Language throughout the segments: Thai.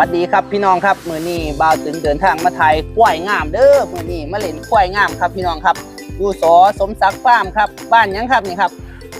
สวัสดีครับพี่น้องครับมือนี้บ่าวตึงเดินทางมาไทยควายงามเด้อมือนี้มาเล่นควายงามครับพี่น้องครับอยู่สอสมศักดิ์ฟาร์มครับบ้านหยังครับนี่ครับ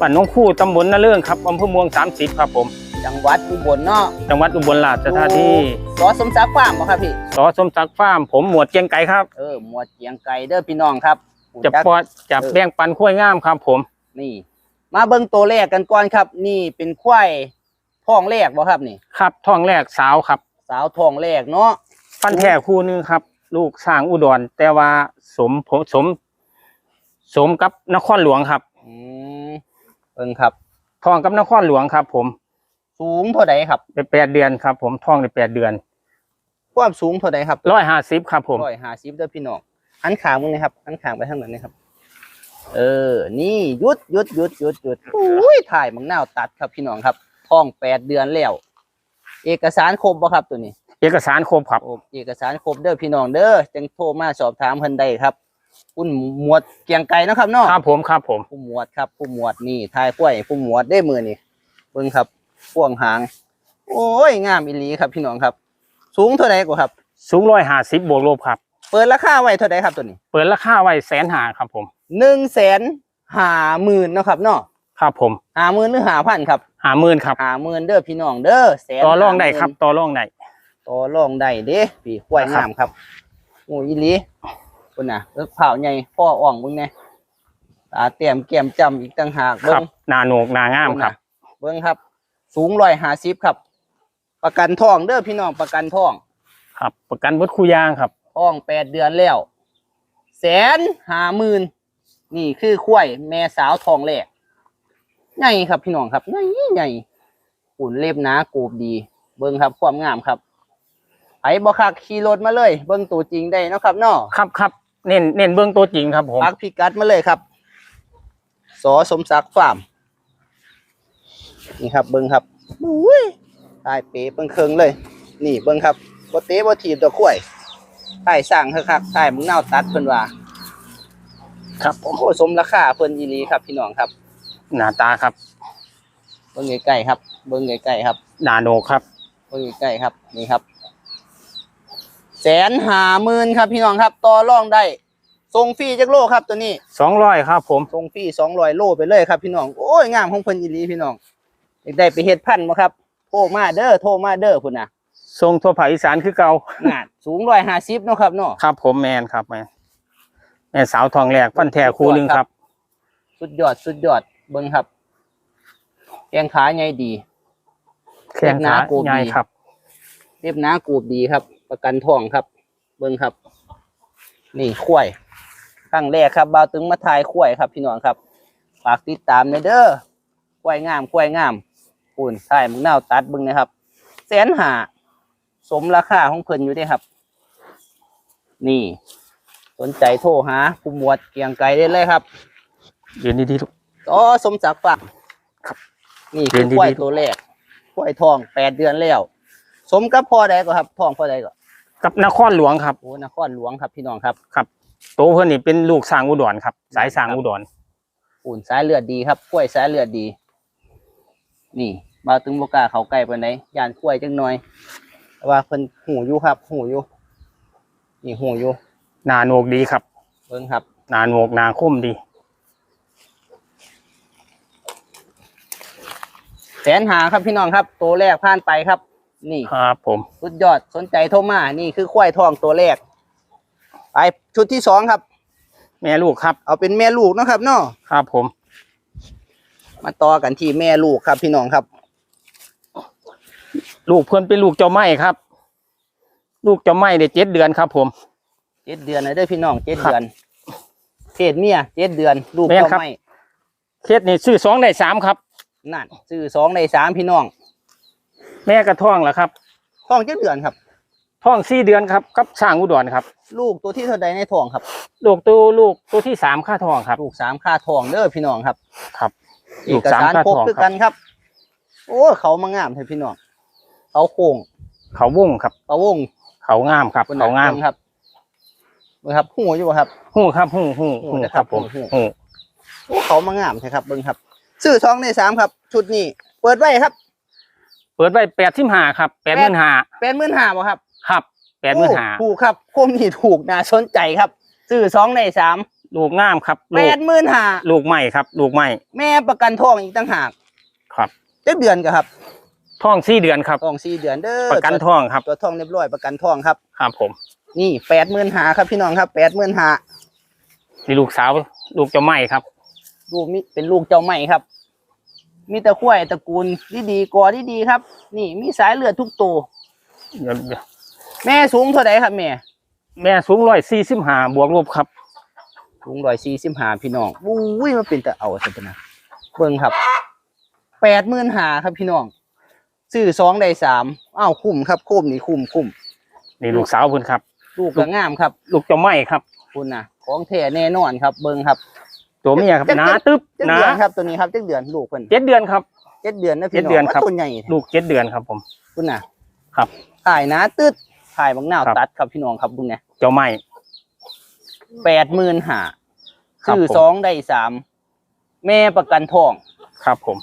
บ้านหน้องคู่ตำบลนาเรื่องครับอำเภอเมือง30ครับผม จังหวัดอุบลเนาะจังหวัดอุบลราชธานีสอสมศักดิ์ฟาร์มบ่ครับพี่สอสมศักดิ์ฟาร์มผมหมวดเกียงไก่ครับ เออหมวดเกียงไก่เด้อพี่น้องครับจะปอดจะแบ่งปันข้วยงามครับผม นี่ มาเบิ่งตัวแรกกันก่อนครับ นี่เป็นควายท้องแรกบ่ครับนี่ ครับท้องแรกสาวครับ สาวท้องแรกเนาะฟันแท้คู่หนึงครับ ลูกสร้างอุดร แต่ว่าสมผมสม สมกับนครหลวงครับอืมเบิ่งครับท้องกับนครหลวงครับ ผม สูงเท่าใดครับได้แปดเดือนครับ ผมท้องได้แปดเดือน ความสูงเท่าใดครับร้อยห้าสิบครับ ผมร้อยห้าสิบเด้อพี่น้องหันขางมึงนะครับหันขางไปทางนั้นนะครับ เออ นี่หยุดหยุดหยุดหยุดหยุดอุ้ยถ่ายมังนาวตัดครับพี่น้องครับท้องแปดเดือนแล้ว เอกสารครบบ่ครับตัวนี้ เอกสารครบครับโอ้เอกสารครบเด้อพี่น้องเด้อจังโทรมาสอบถามเพิ่นได้ครับคุณหมวดเกรียงไก่เนาะครับเนาะครับผมครับผมผู้หมวดครับผู้หมวดนี่ทายกล้วยผู้หมวดได้มือนี่เบิ่งครับพ่วงหาง โอ้ยงามอีหลีครับพี่น้องครับ สูงเท่าไหร่กว่าครับ สูงร้อยห้าสิบบวกลบครับ เปิดราคาไว้เท่าไหร่ครับตัวนี้ เปิดราคาไว้แสนหาครับผมหนึ่งแสนห้าหมื่นเนาะครับเนาะ ครับผมห้าหมื่นหรือห้าพันครับหาหมื่นครับห้าหมื่นเด้อพี่น้องเด้อแสนต่อรองได้50,000ครับต่อรองได้ต่อรองได้เด้พี่ควายครับงามครับโอ้ยอีหลีคุณน่ะเอิกเผาใหญ่พ่ออ่องมึงไงตาเตรียมแก้มจำอีกต่างหากคเบิ้รับงหนาโหนกหนางามครับ เบิ้งครับ สูงร้อยห้าสิบครับ ประกันทองเด้อพี่น้องประกันทอง ครับ ประกันวัดคูยางครับทองแปดเดือนแล้วแสนห้าหมื่นนี่คือควายแม่สาวทองแรก ใหญ่ครับพี่น้องครับใหญ่ใหญ่หุ่นเล็บหนากูบดี เบิ้งครับความงามครับไผบ่คักขี่รถมาเลย เบิ้งตัวจริงได้เนาะครับเนาะครับครับเน้นเน้นเบื้องตัวจริงครับผมปักพิกัดมาเลยครับสอสมศักดิ์ฟาร์มนี่ครับเบิ้งครับอุ้ยตายเป๋เบิ้งเคิงเลย นี่เบิ้งครับบ่เตะบ่ถีบตัวข้วยตายสร้างคักๆตายมึงเน่าตัดเพิ่นว่า ครับผมโอ้สมราคาเพิ่นอีหลีครับพี่น้องครับ หน้าตาครับ เบิ้งใกล้ๆครับ เบิ้งใกล้ๆครับหนาโหนกครับ เบิ้งใกล้ๆครับ นี่ครับ แสนห้าหมื่นครับพี่น้องครับ ต่อรองได้ส่งฟรีจักโลครับตัวนี้ สองร้อยครับ ผม ส่งฟรีสองร้อยโลไปเลยครับพี่น้อง โอ้ยงามของเพิ่นอีหลีพี่น้องอยากได้ไปเฮ็ดพันธุ์บ่ครับ โทรมาเด้อ โทรมาเด้อพุ่นน่ะทรงทั่วภาคอีสานคือเก่า งานสูงร้อยห้าสิบเนาะครับเนาะ ครับ ผมแมนครับแมนแม่สาวทองแหลกฟันแท้คู่หนึ่งครับ สุดยอดสุดยอด เบิ่งครับแข้งขาใหญ่ดีแข้งขาเล็บหนาโกบใหญ่ดีครับเรียบหนากูบดีครับ ประกันทองครับ เบิ่งครับ นี่ข้วยครั้งแรกครับบ่าวตึงมาถ่ายข้วยครับ พี่น้องครับฝากติดตามหน่อยเด้อข้วยงามข้วยงามปุ่นถ่ายมึงนาวตัดเบิ่งนะครับแสนหาสมราคาของเพิ่นอยู่เด้ครับ นี่ สนใจโทรหาผู้หมวดเกรียงไกรได้เลยครับ ยืนดีๆลูก อ๋อสมศักดิ์ฝากครับนี่คือเรียนดีๆควายตัวแรกควายทองแปดเดือนแล้ว สมกับพ่อใดก็ครับทองพ่อใดก็กับนครหลวงครับโอ้นครหลวงครับพี่น้องครับครับโตเพื่อนนี่เป็นลูกสร้างอุดรครับ สายสร้างอุดรอุ่นสายเลือดดีครับกล้วยสายเลือดดี นี่มาถึงโบกล้าเขาใกล้ปานใดยานกล้วยจังหน่อยแต่ว่าเพิ่นหูอยู่ครับ หูอยู่นี่หูอยู่หนาโหนกดีครับเบิ่งครับหนาโหนกหนาคมดี แสนหาครับพี่น้องครับ ตัวแรกผ่านไปครับ นี่ครับผมสุดยอดสนใจโทรมานี่คือควายทองตัวแรกไปชุดที่สองครับ แม่ลูกครับ เอาเป็นแม่ลูกเนาะครับเนาะครับผม มาต่อกันที่แม่ลูกครับพี่น้องครับ ลูกเพื่อนเป็นลูกเจ้าไม้ครับ ลูกเจ้าไม้ได้เจ็ดเดือนครับ ผมเจ็ดเดือนนะเด้อพี่น้องเจ็ดครับเดือนเพศเมียเจ็ดเดือน ลูกแม่นเจ้าครับไม่เคสนี่ซื้อสองได้สามครับ นั่นซื้อสองในสามพี่น้อง แม่กระท้องแล้วครับท้องเจ็ดเดือนครับท้องสี่เดือนครับกับสร้างอุดรครับ ลูกตัวที่เท่าใดในท้องครับ ลูกตัวลูกตัวที่สามค่าทองครับ ลูกสามค่าท้องเด้อพี่น้องครับ ครับเอลูกกสามสารค่าครบทองคือคกัรับนครับ โอ้เขามางามเถอะพี่น้องเขาโค้งเขาวงครับ เขาวงเขางามครับคนเขางามบิ่ครับเบิ่งครับหูอยู่บ่ครับ หู้ครับหู้หู้หู้หู้นะคครัรับบผมหู้ หู้โอ้เขามางามใช่ครับเบิ่งครับ ซื้อสองในสามครับ ชุดนี้ เปิดไว้ครับ เปิดไว้แปดสิบห้าครับแปดหมื่นห้าแปดหมื่นห้าบ่ครับ ครับแปดหมื่นห้าโอ้ถูกครับคมนี่ถูกน่าสนใจครับ ซื้อสองในสามลูกงามครับแปลูกดหมื่นห้าลูกใหม่ครับ ลูกใหม่ แม่ประกันทองอีกต่างหาก ครับเจ็ดเดือนก็ครับท้องสี่เดือนครับทองสี่เดือนเด้อประกันท้องครับ ตัวทองเรียบร้อยประกันทองครับครับผม นี่แปดหมื่นห้าครับพี่น้องครับแปดหมื่นห้านี่ลูกสาว ลูกเจ้าใหม่ครับ ลูกมีเป็นลูกเจ้าใหม่ครับ มีแต่ขั้วยตระกูลที่ดีกอที่ดีครับ นี่มีสายเลือดทุกตัวเดี๋ยวเดี๋ยวแม่สูงเท่าไหร่ครับแม่ แม่สูงร้อยสี่สิบห้าบวกลบครับสูงร้อยสี่สิบห้าพี่น้องอุ้ยมันเป็นแต่เอาสักนะเบิ่งครับแปดหมื่นห้าครับพี่น้องซื้อสองได้สามอ้าวคุ้มครับคุ้มนี่คุ้มคุ้มนี่ลูกสาวเพิ่นครับ ลูกก็งามครับ ลูกเจ้าใหม่ครับ คุณนะของแท้แน่นอนครับ เบิ่งครับ ตัวเมียครับเจ็ดหนาตึ๊บเจ็ดหนาเดือนครับตัวนี้ครับเจ็ดเดือนลูกเพิ่นเจ็ดเดือนครับ เจ็ดเดือนนะพี่เจ็ดน้องเดือนครับ ว่าตัวใหญ่แท้ลูกเจ็ดเดือนครับผม คุณน่ะครับ ถ่ายหนะตึ๊ดถ่ายบางหน้าวครับตัดครับพี่น้องครับบุญเนี่ยเจ้าใหม่แปดหมื่นห้าครับซื้อผม สองได้สามแม่ประกันทอง ครับผม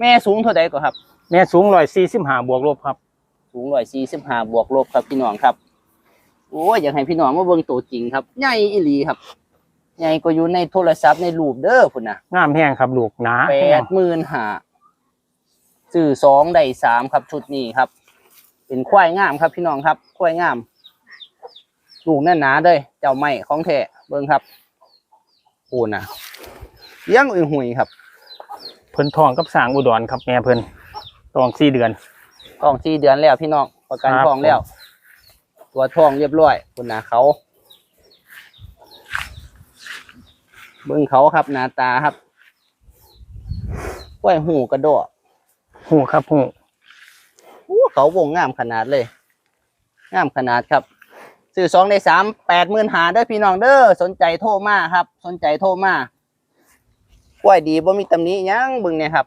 แม่สูงเท่าใดก็ครับ แม่สูงร้อยสี่สิบห้าบวกลบครับ สูงร้อยสี่สิบห้าบวกลบครับพี่น้องครับ โอ้ยอยากให้พี่น้องมาเบิ่งตัวจริงครับ ใหญ่อีหลีครับ ใหญ่ก็อยู่ในโทรศัพท์ในรูปเด้อพุ่นนะงามแห้งครับลูกหนาแปแห้งดหมื่นห้าซื้อสองได้สามครับชุดนี้ครับ เป็นควายงามครับพี่น้องครับควายงาม ลูกแน่นหนาเลยเจ้าไม่ของแท้เบิ่งครับโอ้นะเลี้ยงอุ่ยหุยครับ เพิ่นทองกับสร้างอุดรครับแม่เพิ่นทองสี่เดือนทองสี่เดือนแล้วพี่น้องประกันครับทองแล้ว ตัวทองเรียบร้อยคุณนาเขา เบิ้งเขาครับหน้าตาครับกล้วยหูกระโดดหูครับหูอู้เขาวงงามขนาดเลย งามขนาดครับซื้อสองในสามแปดหมื่นหาเด้อพี่น้องเด้อสนใจโทรมาครับ สนใจโทรมากล้วยดีบ่มีตำหนิหยังเบิ่งเนี่ยครับ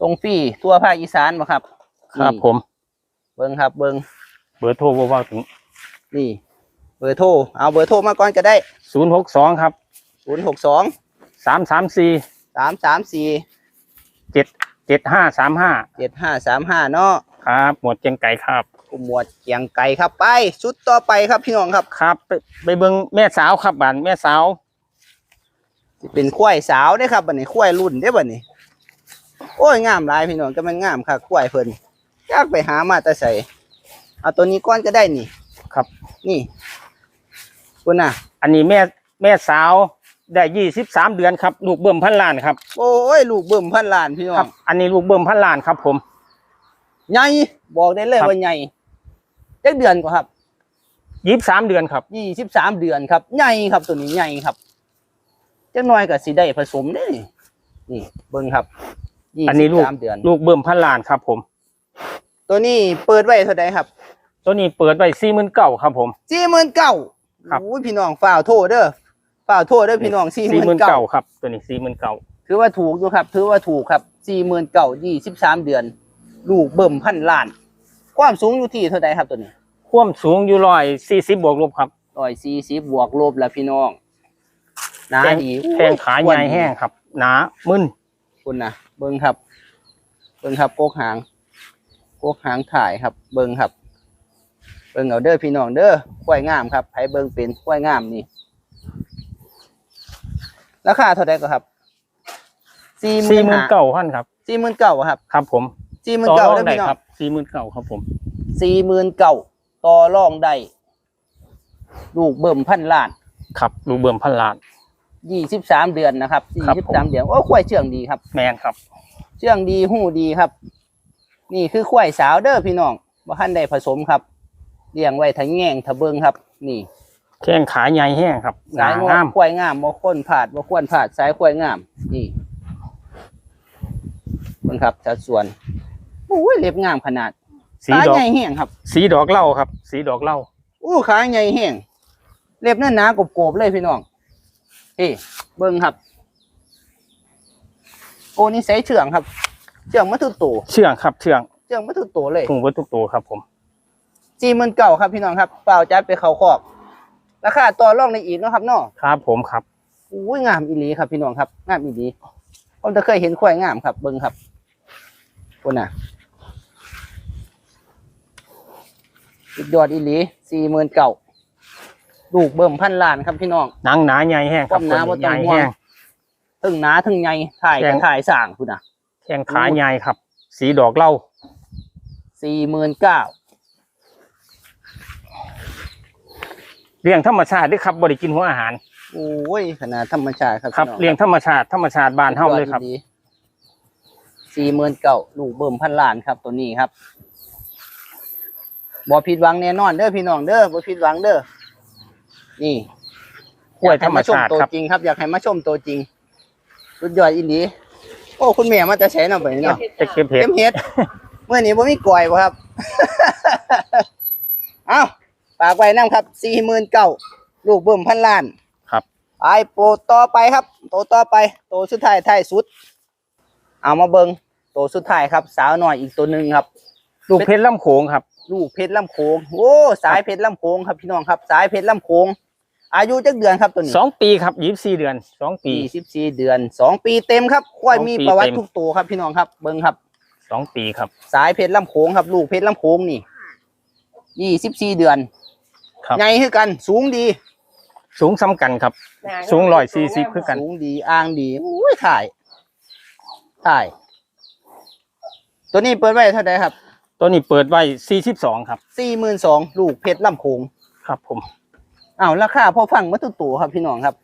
ส่งฟรีทั่วภาคอีสานบ่ครับ ครับนี่ผม เบิ่งครับ เบิ่งเบอร์โทรบ่เว่าถึงนี่ เบอร์โทรเอาเบอร์โทรมาก่อนก็ได้ศูนย์หกสองครับ ศูนย์หกสองสามสามสี่สามสามสี่เจ็ดเจ็ดห้าสามห้าเจ็ดห้าสามห้าเนาะครับ หมวดเจียงไก่ครับกุมหมวดเกียงไก่ครับไปชุดต่อไปครับพี่น้องครับครับ ไปไปเบิ่งแม่สาวครับบ้านแม่สาวสิเป็นควายสาวเด้อครับบัดนี้ควายรุ่นเด้อบัดนี้ โอ้ยงามหลายพี่น้องก็มันงามค่ะควายเพิ่นอยากไปหามาแต่ใส่เอาตัวนี้ก้อนก็ได้นี่ ครับ นี่คุณน่ะ อันนี้แม่แม่สาว ได้ยี่สิบสามเดือนครับลูกเบิ่มพันล้านครับโอ้ยลูกเบิ่มพันล้านพี่น้อครังบ อันนี้ลูกเบิ่มพันล้านครับผม ใหญ่บอกได้เลยครับ ว่าใหญ่จักเดือนกว่าครับยี่สิบสามเดือนครับยี่สิบสามเดือนครับใหญ่ครับตัวนี้ใหญ่ครับจักหน่อยก็สิได้ผสมได้นี่นี่เบิ่งครับยี่อันนี้สิบลูกสามเดือน ลูกเบิ่มพันล้านครับผม ตัวนี้เปิดไว้เท่าใดครับตัวนี้เปิดไว้สี่หมื่นเก้าครับผม สี่หมื่นเก้าครับ โอ้ยพี่น้องฝ่าวโทษเด้อ ฝ่าวโทษเด้อพี่น้องสี่หสี่หมื่มื่นนเก้าเก้าครับตัวนี้สี่หมื่นเก้าถือว่าถูกอยู่ครับ ถือว่าถูกครับสี่หมื่นเก้ายี่สิบสามเดือน ลูกเบิ่มพันล้าน ความสูงอยู่ที่เท่าใดครับตัวนี้ ความสูงอยู่ร้อยสี่สิบบวกลบครับร้อยสี่สิบบวกลบแล้วพี่น้องหนาแข้งดีแข้งขาใหญ่แห้งครับหนามึนคุณนะเบิ้งครับ เบิ้งครับโกกหางโกกหางถ่ายครับ เบิ้งครับเบิ้งเอาเด้อพี่น้องเด้อควายงามครับไผเบิ้งเป็นควายงามนี่ ราคาเท่าไหร่ก็ครับสี่หมื่สี่นหมื่นเก้าพันครับ สี่หมื่นเก้าครับครับผมสี่หมื่นต่อเก้ารองเด้อได้พี่น้อครังบสี่หมื่นเก้าครับผม สี่หมื่นเก้าต่อรองได้ลูกเบิ่มพันล้านครับลูกเบิ่มพันล้าน ยี่สิบสามเดือนนะครับสี่ครับสิบผม สามเดือนโอ้ควายเชื่องดีครับ แมนครับ เชื่องดีหู้ดีครับ นี่คือควายสาวเด้อพี่น้องว่าท่านได้ผสมครับเลี้ยงไว้ทั้งแง่งทะเบิงครับ นี่ แข้งขาใหญ่แห้งครับหสานายงงามควายงามบ่ค้นผาดบ่ควรผาดสายควายงาม นี่เบิ่งครับสัดส่วนโอ้ยเล็บงามขนาดสีขาดอกใหญ่แห้งครับ สีดอกเหล้าครับ สีดอกเหล้าอู้ขาใหญ่แห้งเล็บนั่นหนากบๆเลยพี่น้องเฮ้เบิ่งครับ โอ้นี่ใส่เชื่องครับ เชื่องมาทุกตัวเชื่องครับ เชื่องเชื่องมาทุกตัวเลยถุงวัตถุกตัวครับ ผมสี่หมื่นเก่าครับพี่น้องครับเปล่าจัดไปเขาคอก ราคาต่อรองในอีกนะครับเนาะครับผมครับอุ้ยงามอีหลีครับพี่น้องครับงามอีหลีผมจะเคยเห็นควายงามครับเบิ้งครับคุณน่ะอีกดอดอีหลีสี่หมื่นเก่าลูกเบิ่มพันล้านครับพี่น้องนังหนาใหญ่แห้งครับหนาว่าต้องห่วงถึงหนาถึงใหญ่ถ่ายกันถ่ายสั่งคุณน่ะแข้งขาใหญ่ครับ สีดอกเล่าสี่หมื่นเก้า เลี้ยงธรรมชาติด้วยครับบริกินหัวอาหาร โอ้ยขนาดธรรมชาติครับครับพี่น้องเลี้ยงธรรมชาติธรรมชาติบ้านเฮาเลยครับสี่หมื่นเก้าลูกเบิ่มพันล้านครับตัวนี้ครับบ่ผิดหวังแน่นอนเด้อพี่น้องเด้อบ่ผิดหวังเด้อนี่กล้วยธรรมชาติอยกให้ชตัวครับจริงครับ อยากให้มาชมตัวจริงสุดยอดอีหลีโอ้คุณแม่มาจะใช้เนาะไปเนาะจะเก็บเห็ดเต็มเฮ็ดเมื่อนี้บ่มีกล้วยบ่ครับ เอ้า ฝากไว้นํครับสี่หมื่นเก้าลูกเบิ่มพันล้านครับไปโปรต่อไปครับ โตต่อไป โตสุดท้ายท้ายสุด เอามาเบิงโตสุดท้ายครับ สาวหน่อยอีกตัวหนึ่งครับ ลูกเพชรลำโขงครับ ลูกเพชรลำโขงโอ้สายเพชรลำโขงครับพี่น้องครับ สายเพชรลำโขงอายุจักเดือนครับตัวนี้สองปีครับยี่สิบสี่เดือนสองปีปีสิบสี่เดือนสองปีเต็มครับควายสองปีมีประวัติเต็มทุกตัวครับพี่น้องครับ เบิงครับสองปีครับ สายเพชรลำโขงครับ ลูกเพชรลำโขงนี่ยี่สิบสี่เดือน ครับ ใหญ่คือกัน สูงดีสูงซ้ำกันครับ สูงร้อยสี่สิบคือกัน สูงดีอ่างดีอุ้ยถ่ายถ่าย ตัวนี้เปิดไว้เท่าไหร่ครับ ตัวนี้เปิดไว้สี่สิบสองครับสี่หมื่นสองลูกเพชรลำโขงครับ ผมอ้าวราคาพอฟังมาตุตัวครับพี่น้องครับ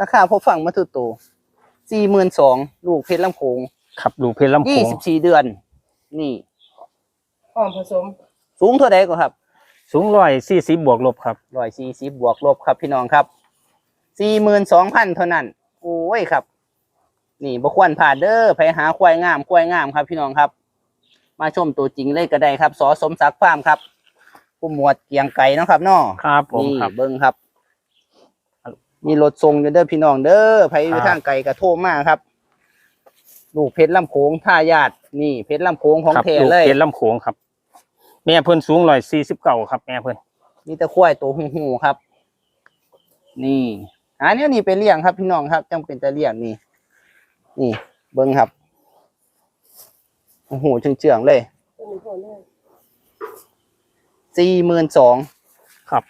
ราคาพอฟังมาตุตัวสี่หมื่นสองลูกเพชรลำโขงครับลูกเพชรลำโขยี่งสิบสี่เดือน นี่หอมผสม สูงเท่าใดก็ครับ สูงร้อยสี่สิบบวกลบครับ ร้อยสี่สิบบวกลบครับพี่น้องครับสี่หมื่นสองพันเท่านั้น โอ้ยครับ นี่บควรผ่านเด้อไปหาควายงามควายงามครับ พี่น้องครับ มาชมตัวจริงเลยก็ได้ครับสอสมศักดิ์ฟาร์มครับผู้หมวดเกียงไก่เนาะครับเนาะครับผมนี่ครับ เบิ้งครับ มีรถทรงอยู่เด้อพี่น้องเด้อไผอยู่ครับทางไกลกระโทรมาครับลูกเพชรลำโขงท่ายาดนี่เพชรลำโขงของครับแท้ลูกเลยเพชรลำโขงครับ แม่เพิ่นสูงร้อยสี่สิบเก้าครับ แม่เพิ่นมีแต่ควายตัวหูหูครับ นี่อันนี้นี่เป็นเลี้ยงครับพี่น้องครับจังเป็นแต่เลี้ยงนี่นี่ เบิ้งครับโอ้โหเชื่องๆเลยตัวนี้พอเลยสี่หมื่นสองครับ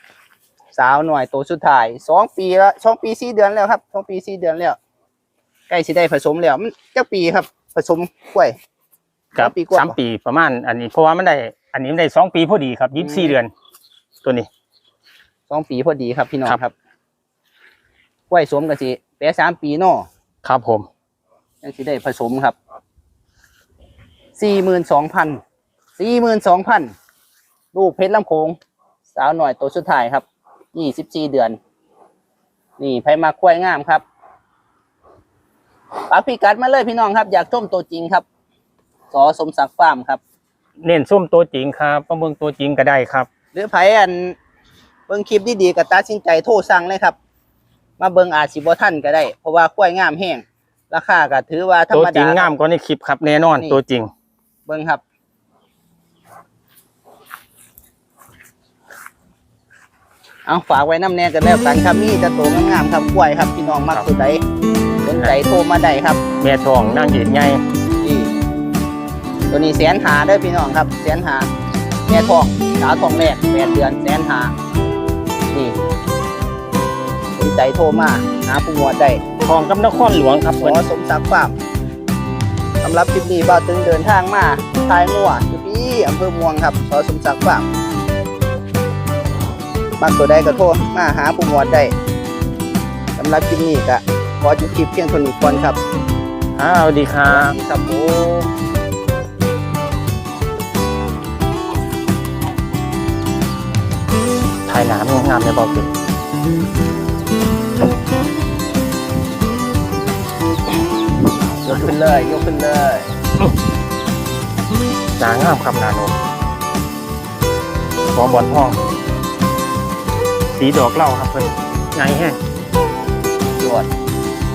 สาวหน่อยตัวสุดท้ายสองปีแล้วสองปีสี่เดือนแล้วครับสองปีสี่เดือนแล้วใกล้สิได้ผสมแล้วมันจักปีครับ ผสมกล้วยครับสามปีกว่าสามปีประมาณ อันนี้เพราะว่ามันได้ อันนี้มันได้สองปีพอดีครับยี่สิบสี่เดือน ตัวนี้ สองปีพอดีครับพี่น้องครับ ครับกล้วยสมกันสิแปะสามปีเนาะครับผมยังสิได้ผสมครับ สี่หมื่นสองพัน สี่หมื่นสองพัน ลูกเพชรลำโขงสาวหน่อยตัวสุดท้ายครับยี่สิบสี่เดือน นี่ไผมาควายงามครับปากพี่กัดมาเลยพี่น้องครับ อยากชมตัวจริงครับ สอสมศักดิ์ฟาร์มครับ เน้นส้มตัวจริงครับประเมินตัวจริงก็ได้ครับ หรือไผอันเบิ่งคลิปดีๆก็ตัดสินใจโทรสั่งเลยครับ มาเบิ่งอาจสิบ่ทันก็ได้ เพราะว่าควายงามแห้งราคาก็ถือว่าธรตัวรมจริดา งงามกว่าในคลิปครับแน่นอนนี่ ตัวจริง เบิ่งครับ เอาฝากไว้น้ำแน่กันแล้วกันครับมีแต่ตัวงามๆครับควายครับพี่น้องมักครับสุดใดสนใจโทรมาได้ครับ แม่ทองนางเอกใหญ่นี่ ตัวนี้แสนหาเด้อพี่น้องครับแสนหาแม่ทองสาวทองแรกแปดเดือนแสนหานี่สนใจโทรมาหาผู้หมวดได้ทองกับนครหลวงครับขเพิ่นอสมศักดิ์ฟาร์มสำหรับคลิปนี้บ่าวตึงเดินทางมาทายงัวอยู่ที่อำเภอม่วงครับขอสมศักดิ์ฟาร์มบางตัวใดก็โทรมาหาผู้หมวดได้สำหรับคลิปนี้ก็ขอจุดคลิปเพียงเท่านี้ก่อนครับอ้าวสวัสดีครัสวับสดีครับผม ถ่ายหนามงามในบอกเป็นยกขึ้นเลยยกขึ้นเลยหนางามครับหนาโนมบอมบอลห้อง สีดอกเหล่าครับเพิ่นใหญ่แห้งยอด